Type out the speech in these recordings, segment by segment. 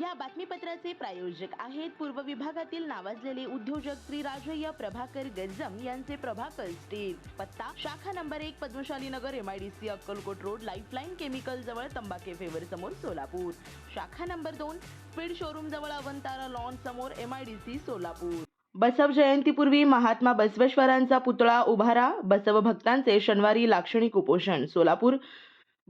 या बातमीपत्राचे प्रायोजक आहेत पूर्व विभागातील नावाजलेले उद्योजक श्री राजय्य प्रभाकर गज्जम यांचे प्रभाकर स्टील. पत्ता शाखा नंबर एक Padmashali Nagar MIDC Akkalkot road lifeline chemical जवळ तंबाखे फेवर समोर सोलापूर. शाखा नंबर दोन स्पीड शोरूम जवळ अवंतारा लॉन समोर एमआयडीसी सोलापूर. बसव जयंतीपूर्वी महात्मा बसवेश्वरांचा पुतळा उभारा. बसव भक्तांचे शनिवारी लाक्षणिक उपोषण सोलापूर.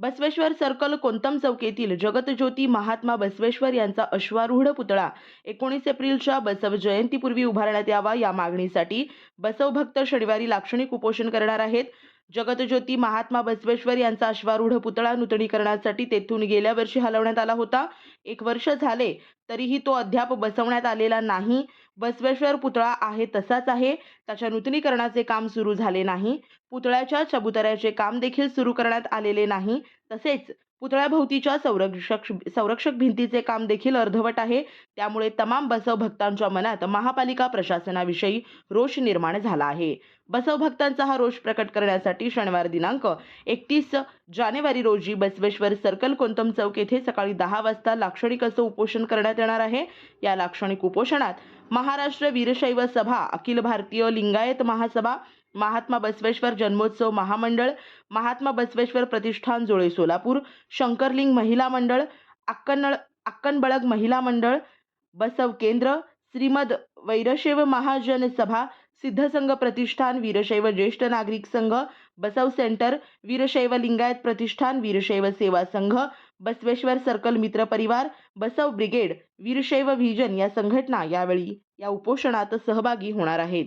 बसवेश्वर सर्कल कोंतम चौक येथील जगतज्योती महात्मा बसवेश्वर यांचा अश्वारूढ पुतळा एकोणीस एप्रिलच्या बसव जयंतीपूर्वी उभारण्यात यावा या मागणीसाठी बसव भक्त शनिवारी लाक्षणिक उपोषण करणार आहेत. जगतज्योती महात्मा बसवेश्वर यांचा अश्वारूढ पुतळा नूतनीकरणासाठी तेथून गेल्या वर्षी हलवण्यात आला होता. एक वर्ष झाले तरीही तो अद्याप बसवण्यात आलेला नाही. बसवेश्वर पुतळा आहे तसाच आहे. त्याच्या नूतनीकरणाचे काम सुरू झाले नाही. पुतळ्याच्या चबुतऱ्याचे काम देखील सुरू करण्यात आलेले नाही. तसेच पुतळ्याभोवतीच्या संरक्षक संरक्षक भिंतीचे काम देखील अर्धवट आहे. त्यामुळे तमाम बसव भक्तांच्या मनात महापालिका प्रशासनाविषयी रोष निर्माण झाला आहे. बसव भक्तांचा हा रोष प्रकट करण्यासाठी शनिवार दिनांक एकतीस जानेवारी रोजी बसवेश्वर सर्कल कोंतम चौक येथे सकाळी दहा वाजता लाक्षणिक असं उपोषण करण्यात येणार आहे. या लाक्षणिक उपोषणात महाराष्ट्र वीरशैव सभा अखिल भारतीय लिंगायत महासभा महात्मा बसवेश्वर जन्मोत्सव महामंडळ महात्मा बसवेश्वर प्रतिष्ठान जुळे सोलापूर शंकरलिंग महिला मंडळ अक्कनळ अक्कनबळग महिला मंडळ बसव केंद्र श्रीमद वैरशैव महाजन सभा सिद्धसंघ प्रतिष्ठान वीरशैव ज्येष्ठ नागरिक संघ बसव सेंटर वीरशैव लिंगायत प्रतिष्ठान वीरशैव सेवा संघ बसवेश्वर सर्कल मित्र परिवार बसव ब्रिगेड वीरशैव व्हिजन या संघटना यावेळी या उपोषणात सहभागी होणार आहेत.